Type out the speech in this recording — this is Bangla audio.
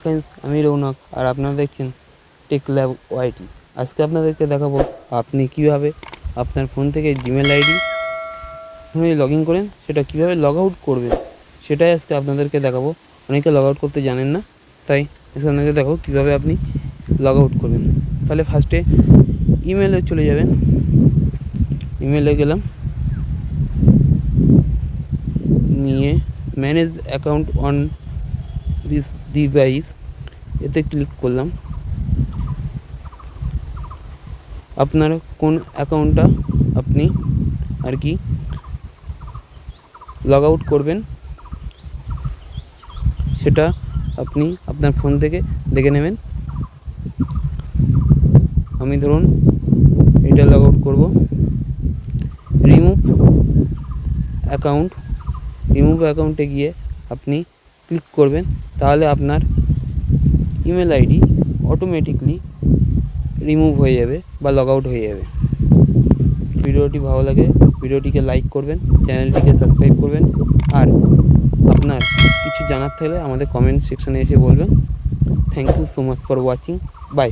ফ্রেন্ডস আমি রৌনক আর আপনারা দেখছেন টেক ল্যাব ওয়াইটি আজকে আপনাদেরকে দেখাবো আপনি কীভাবে আপনার ফোন থেকে জিমেল আইডি লগ ইন করেন, সেটা কীভাবে লগ আউট করবেন, সেটাই আজকে আপনাদেরকে দেখাবো। অনেকে লগ আউট করতে জানেন না, তাই আজকে আপনাদেরকে দেখাবো কীভাবে আপনি লগ আউট করবেন। তাহলে ফার্স্টে ইমেলে চলে যাবেন। ইমেলে গেলাম। নিয়ে manage account on this device এতে ক্লিক করলাম। আপনার কোন অ্যাকাউন্টটা আপনি আর কি লগ আউট করবেন, সেটা আপনি আপনার ফোন থেকে দেখে নেবেন। আমি ধরুন এটা লগ আউট করব। রিমুভ অ্যাকাউন্ট রিমুভ অ্যাকাউন্টে গিয়ে আপনি ক্লিক করবেন, তাহলে আপনার ইমেল আইডি অটোমেটিকলি রিমুভ হয়ে যাবে বা লগ আউট হয়ে যাবে। ভিডিওটি ভালো লাগে, ভিডিওটিকে লাইক করবেন চ্যানেলটিকে সাবস্ক্রাইব করবেন, আর আপনার কিছু জানার থাকলে আমাদের কমেন্ট সেকশানে এসে বলবেন। Thank you so much for watching bye